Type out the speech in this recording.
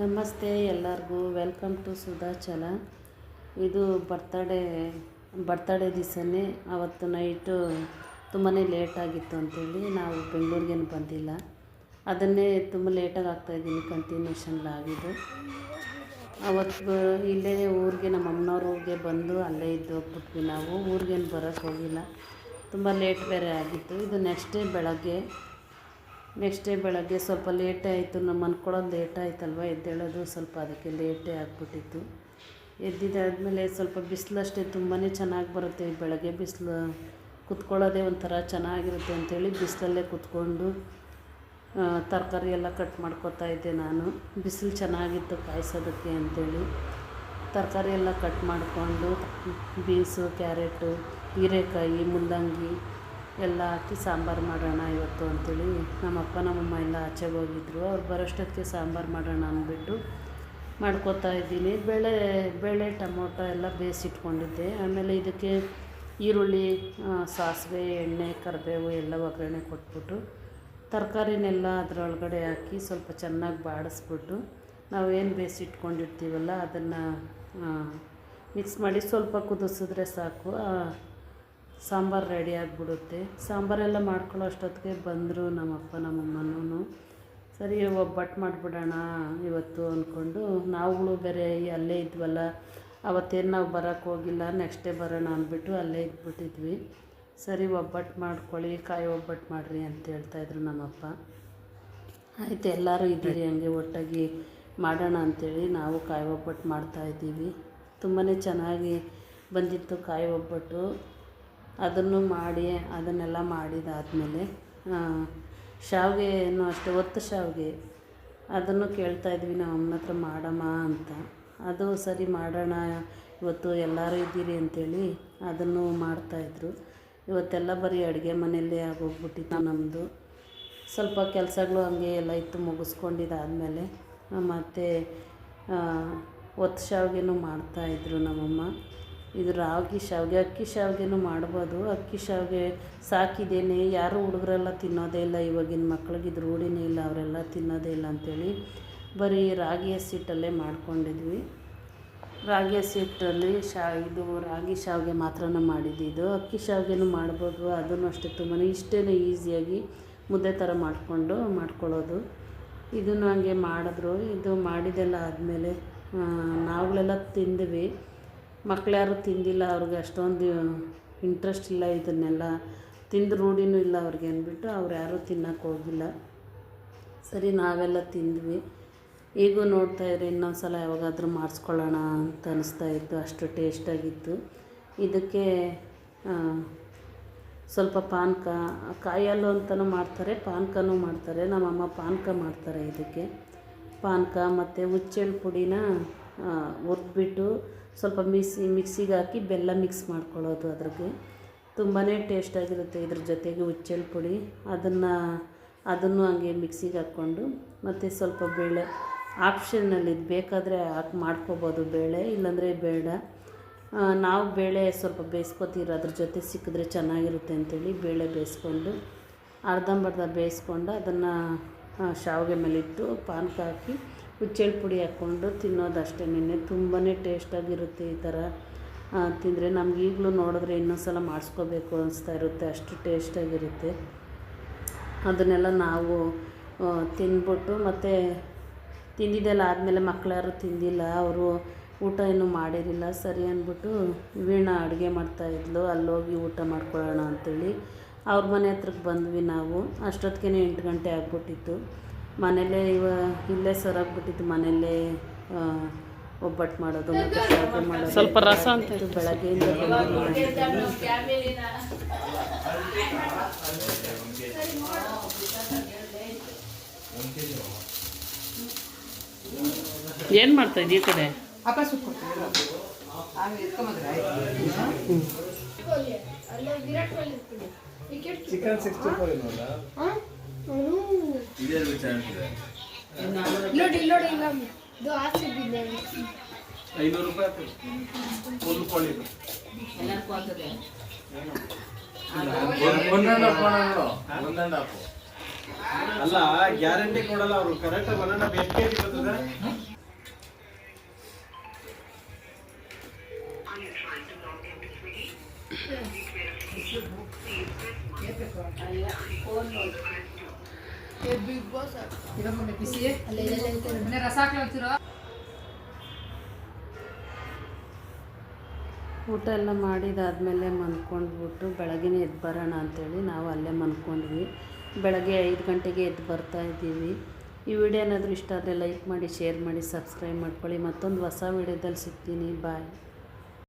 ನಮಸ್ತೆ ಎಲ್ಲರಿಗೂ. Welcome to ಸುಧಾಚಲ ಇದು ಬರ್ತಡೇ ಬರ್ತಡೇ ದಿವಸನೇ ಅವತ್ತು ನೈಟು ತುಂಬಾ ಲೇಟ್ ಆಗಿತ್ತು ಅಂತೇಳಿ ನಾವು ಬೆಂಗಳೂರಿಗೇನು ಬಂದಿಲ್ಲ. ಅದನ್ನೇ ತುಂಬ ಲೇಟಾಗಿ ಆಗ್ತಾಯಿದ್ದೀನಿ ಕಂಟಿನ್ಯೂಷನ್ ಆಗಿದ್ದು. ಅವತ್ತು ಇಲ್ಲೇ ಊರಿಗೆ ನಮ್ಮ ಅಮ್ಮನವ್ರ ಊರಿಗೆ ಬಂದು ಅಲ್ಲೇ ಇದ್ದು ಹೋಗ್ಬಿಟ್ವಿ ನಾವು. ಊರಿಗೇನು ಬರೋಕ್ಕೆ ಹೋಗಿಲ್ಲ. ತುಂಬ ಲೇಟ್ ಬೇರೆ ಆಗಿತ್ತು. ಇದು ನೆಕ್ಸ್ಟ್ ಡೇ ಬೆಳಗ್ಗೆ ನೆಕ್ಸ್ಟ್ ಡೇ ಬೆಳಗ್ಗೆ ಸ್ವಲ್ಪ ಲೇಟೇ ಆಯಿತು ನಮ್ಮ ಮನ್ಕೊಳ್ಳೋದು ಲೇಟ್ ಆಯ್ತಲ್ವ ಎದ್ದೇಳೋದು, ಸ್ವಲ್ಪ ಅದಕ್ಕೆ ಲೇಟೇ ಆಗಿಬಿಟ್ಟಿತ್ತು. ಎದ್ದಿದ್ದಾದಮೇಲೆ ಸ್ವಲ್ಪ ಬಿಸಿಲಷ್ಟೇ ತುಂಬಾ ಚೆನ್ನಾಗಿ ಬರುತ್ತೆ ಬೆಳಗ್ಗೆ ಬಿಸಿಲು. ಕುತ್ಕೊಳ್ಳೋದೇ ಒಂಥರ ಚೆನ್ನಾಗಿರುತ್ತೆ ಅಂಥೇಳಿ ಬಿಸಿಲಲ್ಲೇ ಕುತ್ಕೊಂಡು ತರಕಾರಿ ಎಲ್ಲ ಕಟ್ ಮಾಡ್ಕೊತಾ ಇದ್ದೆ ನಾನು. ಬಿಸಿಲು ಚೆನ್ನಾಗಿತ್ತು ಕಾಯಿಸೋದಕ್ಕೆ ಅಂಥೇಳಿ ತರಕಾರಿ ಎಲ್ಲ ಕಟ್ ಮಾಡಿಕೊಂಡು, ಬೀನ್ಸು, ಕ್ಯಾರೆಟು, ಹೀರೆಕಾಯಿ ಮುಲ್ಲಂಗಿ ಎಲ್ಲ ಹಾಕಿ ಸಾಂಬಾರು ಮಾಡೋಣ ಇವತ್ತು ಅಂಥೇಳಿ ನಮ್ಮಪ್ಪ, ನಮ್ಮಮ್ಮ ಎಲ್ಲ ಆಚೆಗೆ ಹೋಗಿದ್ರು. ಅವ್ರು ಬರೋಷ್ಟೊತ್ತಿಗೆ ಸಾಂಬಾರು ಮಾಡೋಣ ಅಂದ್ಬಿಟ್ಟು ಮಾಡ್ಕೊತಾ ಇದ್ದೀನಿ. ಬೇಳೆ ಬೇಳೆ ಟೊಮೊಟೊ ಎಲ್ಲ ಬೇಯಿಸಿಟ್ಕೊಂಡಿದ್ದೆ. ಆಮೇಲೆ ಇದಕ್ಕೆ ಈರುಳ್ಳಿ ಸಾಸಿವೆ, ಎಣ್ಣೆ, ಕರಿಬೇವು ಎಲ್ಲ ಒಗ್ಗರಣೆ ಕೊಟ್ಬಿಟ್ಟು ತರಕಾರಿನೆಲ್ಲ ಅದರೊಳಗಡೆ ಹಾಕಿ ಸ್ವಲ್ಪ ಚೆನ್ನಾಗಿ ಬಾಡಿಸ್ಬಿಟ್ಟು ನಾವು ಏನು ಬೇಯಿಸಿಟ್ಕೊಂಡಿರ್ತೀವಲ್ಲ ಅದನ್ನು ಮಿಕ್ಸ್ ಮಾಡಿ ಸ್ವಲ್ಪ ಕುದಿಸಿದ್ರೆ ಸಾಕು. ಸಾಂಬಾರು ರೆಡಿ ಆಗಿಬಿಡುತ್ತೆ. ಸಾಂಬಾರೆಲ್ಲ ಮಾಡ್ಕೊಳ್ಳೋ ಅಷ್ಟೊತ್ತಿಗೆ ಬಂದರು ನಮ್ಮಪ್ಪ ನಮ್ಮಮ್ಮನೂ ಸರಿ, ಒಬ್ಬಟ್ಟು ಮಾಡಿಬಿಡೋಣ ಇವತ್ತು ಅಂದ್ಕೊಂಡು ನಾವುಗಳು ಬೇರೆ ಅಲ್ಲೇ ಇದ್ವಲ್ಲ, ಅವತ್ತೇನು ನಾವು ಬರೋಕ್ಕೆ ಹೋಗಿಲ್ಲ ನೆಕ್ಸ್ಟ್ ಡೇ ಬರೋಣ ಅಂದ್ಬಿಟ್ಟು ಅಲ್ಲೇ ಇದ್ಬಿಟ್ಟಿದ್ವಿ. ಸರಿ, ಒಬ್ಬಟ್ಟು ಮಾಡ್ಕೊಳ್ಳಿ, ಕಾಯಿ ಒಬ್ಬಟ್ಟು ಮಾಡಿರಿ ಅಂತ ಹೇಳ್ತಾಯಿದ್ರು ನಮ್ಮಪ್ಪ. ಆಯಿತು, ಎಲ್ಲರೂ ಇದ್ದೀರಿ ಹಂಗೆ ಒಟ್ಟಾಗಿ ಮಾಡೋಣ ಅಂಥೇಳಿ ನಾವು ಕಾಯಿ ಒಬ್ಬಟ್ಟು ಮಾಡ್ತಾಯಿದ್ದೀವಿ ತುಂಬಾ ಚೆನ್ನಾಗಿ ಬಂದಿತ್ತು ಕಾಯಿ ಒಬ್ಬಟ್ಟು. ಅದನ್ನು ಮಾಡಿ, ಅದನ್ನೆಲ್ಲ ಮಾಡಿದಾದಮೇಲೆ ಶಾವಿಗೆನೂ ಅಷ್ಟೇ, ಒತ್ತು ಶಾವಿಗೆ ಅದನ್ನು ಕೇಳ್ತಾ ಇದ್ವಿ, ನಮ್ಮ ಅಮ್ಮನ ಹತ್ರ ಮಾಡಮ್ಮ ಅಂತ. ಅದು ಸರಿ ಮಾಡೋಣ, ಇವತ್ತು ಎಲ್ಲರೂ ಇದ್ದೀರಿ ಅಂಥೇಳಿ ಅದನ್ನು ಮಾಡ್ತಾಯಿದ್ರು ಇವತ್ತೆಲ್ಲ ಬರೀ ಅಡುಗೆ ಮನೆಯಲ್ಲೇ ಆಗೋಗ್ಬಿಟ್ಟಿತ್ತು ನಮ್ಮದು ಸ್ವಲ್ಪ ಕೆಲಸಗಳು ಹಂಗೆ ಎಲ್ಲ ಇತ್ತು ಮುಗಿಸ್ಕೊಂಡಿದ್ದಾದಮೇಲೆ ಮತ್ತು ಒತ್ತು ಶಾವಿಗೆನೂ ಮಾಡ್ತಾಯಿದ್ರು ನಮ್ಮಮ್ಮ. ಇದು ರಾಗಿ ಶಾವಿಗೆ, ಅಕ್ಕಿ ಶಾವಿಗೆನೂ ಮಾಡ್ಬೋದು. ಅಕ್ಕಿ ಶಾವಿಗೆ ಸಾಕಿದ್ದೇನೆ. ಯಾರೂ ಹುಡುಗರೆಲ್ಲ ತಿನ್ನೋದೇ ಇಲ್ಲ. ಇವಾಗಿನ ಮಕ್ಳಿಗೆ ಇದು ರೂಢಿನೇ ಇಲ್ಲ. ಅವರೆಲ್ಲ ತಿನ್ನೋದೇ ಇಲ್ಲ ಅಂಥೇಳಿ ಬರೀ ರಾಗಿ ಹಸಿಟ್ಟಲ್ಲೇ ಮಾಡ್ಕೊಂಡಿದ್ವಿ. ರಾಗಿ ಹಸಿಟ್ಟಲ್ಲಿ ಶಾ, ಇದು ರಾಗಿ ಶಾವಿಗೆ ಮಾತ್ರನೇ ಮಾಡಿದ್ದಿದ್ದು ಅಕ್ಕಿ ಶಾವಿಗೆನೂ ಮಾಡ್ಬೋದು. ಅದನ್ನು ಅಷ್ಟೇ ತುಂಬಾ ಇಷ್ಟೇ ಈಸಿಯಾಗಿ ಮುದ್ದೆ ಥರ ಮಾಡಿಕೊಂಡು ಮಾಡ್ಕೊಳ್ಳೋದು. ಇದನ್ನು ಹಂಗೆ ಮಾಡಿದ್ರು. ಇದು ಮಾಡಿದೆಲ್ಲ ಆದಮೇಲೆ ನಾವುಗಳೆಲ್ಲ ತಿಂದ್ವಿ. ಮಕ್ಳು ಯಾರೂ ತಿಂದಿಲ್ಲ, ಅವ್ರಿಗೆ ಅಷ್ಟೊಂದು ಇಂಟ್ರೆಸ್ಟ್ ಇಲ್ಲ ಇದನ್ನೆಲ್ಲ. ತಿಂದು ರೂಢಿನೂ ಇಲ್ಲ ಅವ್ರಿಗೆ ಅಂದ್ಬಿಟ್ಟು ಅವ್ರು ಯಾರೂ ತಿನ್ನಕ್ಕೆ ಹೋಗಿಲ್ಲ. ಸರಿ, ನಾವೆಲ್ಲ ತಿಂದ್ವಿ. ಈಗೂ ನೋಡ್ತಾ ಇದ್ರೆ ಇನ್ನೊಂದು ಸಲ ಯಾವಾಗಾದರೂ ಮಾಡಿಸ್ಕೊಳ್ಳೋಣ ಅಂತ ಅನಿಸ್ತಾ ಇತ್ತು. ಅಷ್ಟು ಟೇಸ್ಟಾಗಿತ್ತು ಇದಕ್ಕೆ ಸ್ವಲ್ಪ ಪಾನಕ, ಕಾಯಲ್ಲು ಅಂತಲೂ ಮಾಡ್ತಾರೆ, ಪಾನಕನೂ ಮಾಡ್ತಾರೆ. ನಮ್ಮಮ್ಮ ಪಾನಕ ಮಾಡ್ತಾರೆ ಇದಕ್ಕೆ. ಪಾನಕ ಮತ್ತು ಹುಚ್ಚೆಳ್ಳು ಪುಡಿನ ಹುರಿದ್ಬಿಟ್ಟು ಸ್ವಲ್ಪ ಮಿಕ್ಸಿ ಮಿಕ್ಸಿಗೆ ಹಾಕಿ ಬೆಲ್ಲ ಮಿಕ್ಸ್ ಮಾಡ್ಕೊಳ್ಳೋದು ಅದ್ರಿಗೆ ತುಂಬಾ ಟೇಸ್ಟಾಗಿರುತ್ತೆ ಇದ್ರ ಜೊತೆಗೆ ಉಚ್ಚಲ್ ಪುಡಿ. ಅದನ್ನು ಅದನ್ನು ಹಂಗೆ ಮಿಕ್ಸಿಗೆ ಹಾಕ್ಕೊಂಡು, ಮತ್ತು ಸ್ವಲ್ಪ ಬೇಳೆ, ಆಪ್ಷನಲ್ಲಿ ಬೇಕಾದರೆ ಹಾಕಿ ಮಾಡ್ಕೋಬೋದು ಬೇಳೆ, ಇಲ್ಲಾಂದರೆ ಬೇಡ. ನಾವು ಬೇಳೆ ಸ್ವಲ್ಪ ಬೇಯಿಸ್ಕೊತೀರ, ಅದ್ರ ಜೊತೆ ಸಿಕ್ಕಿದ್ರೆ ಚೆನ್ನಾಗಿರುತ್ತೆ ಅಂಥೇಳಿ ಬೇಳೆ ಬೇಯಿಸ್ಕೊಂಡು, ಅರ್ಧಂಬರ್ಧ ಬೇಯಿಸ್ಕೊಂಡು ಅದನ್ನು ಶಾವಿಗೆ ಮೇಲಿಟ್ಟು ಪಾನಕ ಹಾಕಿ ಹುಚ್ಚೆಳ್ಳು ಪುಡಿ ಹಾಕ್ಕೊಂಡು ತಿನ್ನೋದು ನಿನ್ನೆ ತುಂಬಾ ಟೇಸ್ಟಾಗಿರುತ್ತೆ ಈ ಥರ. ತಿಂದರೆ ನಮ್ಗೆ ಈಗಲೂ ನೋಡಿದ್ರೆ ಇನ್ನೊಂದು ಸಲ ಮಾಡಿಸ್ಕೋಬೇಕು ಅನಿಸ್ತಾ ಇರುತ್ತೆ, ಅಷ್ಟು ಟೇಸ್ಟಾಗಿರುತ್ತೆ. ಅದನ್ನೆಲ್ಲ ನಾವು ತಿಂದ್ಬಿಟ್ಟು ಮತ್ತು ತಿಂದಿದ್ದೆಲ್ಲ ಆದಮೇಲೆ ಮಕ್ಕಳಾರು ತಿಂದಿಲ್ಲ, ಅವರು ಊಟ ಏನು ಮಾಡಿರಲಿಲ್ಲ, ಸರಿ ಅಂದ್ಬಿಟ್ಟು ವೀಣಾ ಅಡುಗೆ ಮಾಡ್ತಾಯಿದ್ಲು ಅಲ್ಲೋಗಿ ಊಟ ಮಾಡ್ಕೊಳ್ಳೋಣ ಅಂಥೇಳಿ ಅವ್ರ ಮನೆ ಹತ್ರಕ್ಕೆ ಬಂದ್ವಿ ನಾವು ಅಷ್ಟೊತ್ತಿಗೆ ಎಂಟು ಗಂಟೆ ಆಗ್ಬಿಟ್ಟಿತ್ತು. ಮನೇಲೇ ಇವ ಇಲ್ಲೇ ಸರಾಗ್ಬಿಟ್ಟಿತ್ತು ಬಿಟ್ಟಿತ್ತು ಆ, ಒಬ್ಬಟ್ಟು ಮಾಡೋದು ಮತ್ತು ಶಾವಿಗೆ ಮಾಡೋದು. ಸ್ವಲ್ಪ ರಸ ಅಂತ ಬೆಳಗ್ಗೆ ಬೆಳಗ್ಗೆಯಿಂದ ಏನು ಮಾಡ್ತಾ ಇದ್ದೀಯ ಈ ಕಡೆ? ಚಿಕನ್ ಸಿಕ್ಸ್ಟಿ ಫೋರ್ ಇದೇನು ನೋಡಿ ನೋಡಿ ಇದು ಐನೂರು ರೂಪಾಯಿ ಹಾಕಿ ಒಂದು ಕೋಳಿ ಎಲ್ಲರಿಗೂ ಆಗ್ತದೆ. ಅಲ್ಲ ಗ್ಯಾರಂಟಿ ಕೊಡಲ್ಲ ಅವರು. ಕರೆಕ್ಟ್ ಬನಾನ ಬೇಕೇ ಬರ್ತದೆ? ಫೋನ್ ನೋಡಿ. ಊಟ ಎಲ್ಲ ಮಾಡಿದಾದ್ಮೇಲೆ ಮನ್ಕೊಂಡ್ಬಿಟ್ಟು ಬೆಳಗ್ಗೆ ಎದ್ದು ಬರೋಣ ಅಂತೇಳಿ ನಾವು ಅಲ್ಲೇ ಮನ್ಕೊಂಡ್ವಿ ಬೆಳಗ್ಗೆ ಐದು ಗಂಟೆಗೆ ಎದ್ದು ಬರ್ತಾ ಇದ್ದೀವಿ. ಈ ವಿಡಿಯೋ ಏನಾದರೂ ಇಷ್ಟ ಆದರೆ ಲೈಕ್ ಮಾಡಿ, ಶೇರ್ ಮಾಡಿ, ಸಬ್ಸ್ಕ್ರೈಬ್ ಮಾಡ್ಕೊಳ್ಳಿ. ಮತ್ತೊಂದು ಹೊಸ ವಿಡಿಯೋದಲ್ಲಿ ಸಿಗ್ತೀನಿ. ಬಾಯ್.